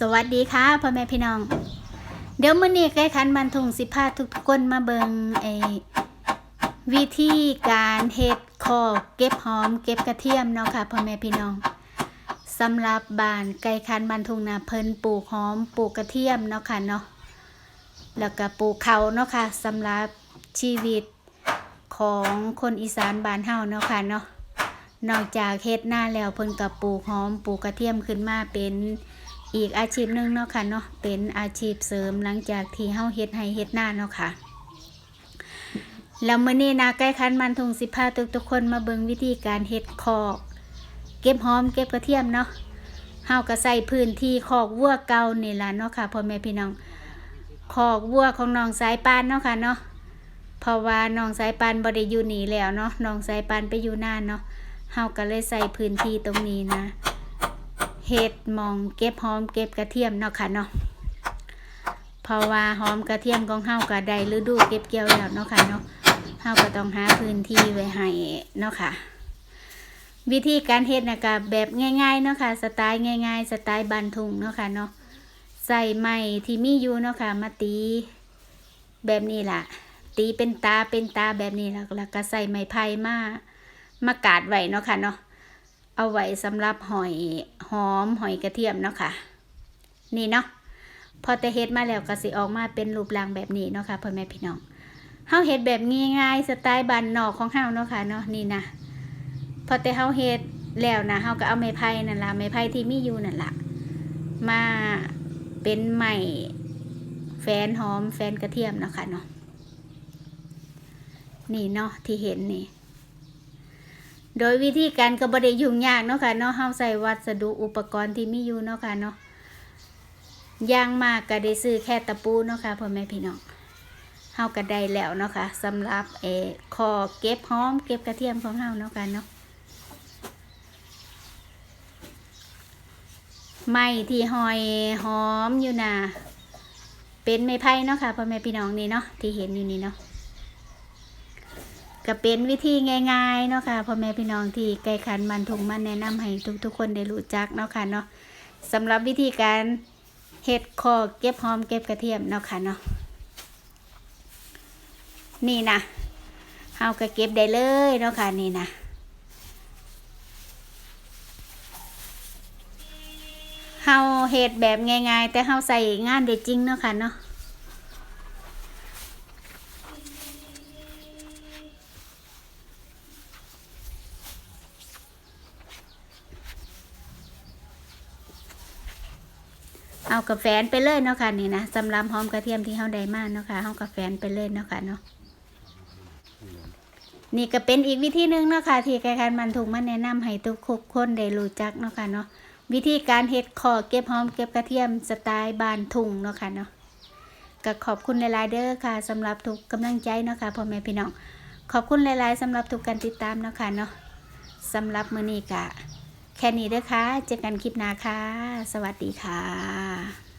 สวัสดีค่ะพ่อแม่พี่น้อง เดี๋ยวมื้อนี้ใกล้คันบันทุงสิพาทุกคนมาเบิงไอ้วิธีการเฮ็ดคอเก็บหอม เก็บกระเทียมเนาะค่ะพ่อแม่พี่น้องสำหรับบานไก่คันบันทุงนะเพิ่นปลูกหอมปลูกกระเทียมเนาะค่ะเนาะแล้วก็ปลูกเขาเนาะค่ะสำหรับชีวิตของคนอีสานบ้านเฮาเนาะค่ะเนาะนอกจากเฮ็ดหน้าแล้วเพิ่นก็ปลูกหอมปลูกกระเทียมขึ้นมาเป็น อีกอาชีพหนึ่งเนาะค่ะเนาะเป็นอาชีพเสริมหลังจากที่เฮาเฮ็ดให้เฮ็ดหน้าเนาะค่ะแล้วมื้อนี้นะใกล้คันมันทุงสิพาทุกทุกๆคนมาเบิ่งวิธีการเฮ็ดคอกเก็บหอมเก็บกระเทียมเนาะเฮาก็ใส่พื้นที่คอกวัวเก่านี่ล่ะเนาะค่ะพ่อแม่พี่น้องคอกวัวของน้องสายปานเนาะค่ะเนาะเพราะว่าน้องสายปานบ่ได้อยู่นี่แล้วเนาะน้องสายปานไปอยู่นานเนาะเฮาก็เลยใส่พื้นที่ตรงนี้นะ เห็ดมองเก็บหอมเก็บกระเทียมเนาะค่ะเนาะเพราะว่าหอมกระเทียมของเฮาก็ได้ฤดูเก็บเกี่ยวแล้วเนาะค่ะเนาะเฮาก็ต้องหาพื้นที่ไว้ให้เนาะค่ะ วิธีการเฮ็ดนะก็แบบง่ายๆเนาะค่ะสไตล์ง่าย ๆ สไตล์บ้านทุ่งเนาะค่ะเนาะใส่ไม้ที่มีอยู่เนาะค่ะมาตีแบบนี้ล่ะ ตีเป็นตาเป็นตาแบบนี้แล้วแล้วก็ใส่ไม้ไผ่มามากาดไว้เนาะค่ะเนาะ เอาไว้สำหรับหอยหอมหอยกระเทียมเนาะค่ะ นี่เนาะพอแต่เฮ็ดมาแล้วก็สิออกมาเป็นรูปร่างแบบนี้เนาะค่ะพ่อแม่พี่น้องเฮาเฮ็ดแบบง่ายๆสไตล์บ้านนอกของเฮาเนาะค่ะเนาะนี่นะพอแต่เฮาเฮ็ดแล้วนะเฮาก็เอาไม้ไผ่นั่นล่ะไม้ไผ่ที่มีอยู่นั่นล่ะมาเป็นไม้แฟนหอมแฟนกระเทียมเนาะค่ะเนาะนี่เนาะที่เห็นนี่ โดยวิธีการก็บ่ได้ยุ่งยากเนาะค่ะเนาะเฮาใส่วัสดุอุปกรณ์ที่มีอยู่เนาะค่ะเนาะย่างมากก็ได้ซื้อแค่ตะปูเนาะค่ะพ่อแม่พี่น้องเฮาก็ได้แล้วเนาะค่ะสำหรับเอคอเก็บหอมเก็บกระเทียมของเฮาเนาะค่ะเนาะไม้ที่หอยหอมอยู่น่ะเป็นไม้ไผ่เนาะค่ะพ่อแม่พี่น้องนี่เนาะที่เห็นอยู่นี่เนาะ ก็เป็นวิธีง่ายๆเนาะค่ะพ่อแม่พี่น้องที่ไก่ขันมันทุงมันแนะนำให้ทุกๆ คนได้รู้จักเนาะค่ะเนาะสำหรับวิธีการเฮ็ดคอเก็บหอมเก็บกระเทียมเนาะค่ะเนาะนี่นะเฮาก็เก็บได้เลยเนาะค่ะนี่นะเฮาเฮ็ดแบบง่ายๆ แต่เฮาใส่งานได้จริงเนาะค่ะเนาะ เอากาแฟนไปเลยเนาะค่ะนี่นะสำหรับหอมกระเทียมที่เฮาได้มาเนาะค่ะเฮากาแฟนไปเลยเนาะค่ะเนาะนี่ก็เป็นอีกวิธีหนึ่งเนาะค่ะที่ใครๆมันถูกมาแนะนำให้ทุกคนได้รู้จักเนาะค่ะเนาะวิธีการเฮ็ดคอเก็บหอมเก็บกระเทียมสไตล์บานทุ่งเนาะค่ะเนาะก็ขอบคุณหลายๆเด้อค่ะสำหรับทุกกำลังใจเนาะค่ะพ่อแม่พี่น้องขอบคุณหลาย ๆสำหรับทุกการติดตามเนาะค่ะเนาะสำหรับมื้อนี้ก็ แค่นี้เด้อค่ะ เจอกันคลิปหน้าค่ะ สวัสดีค่ะ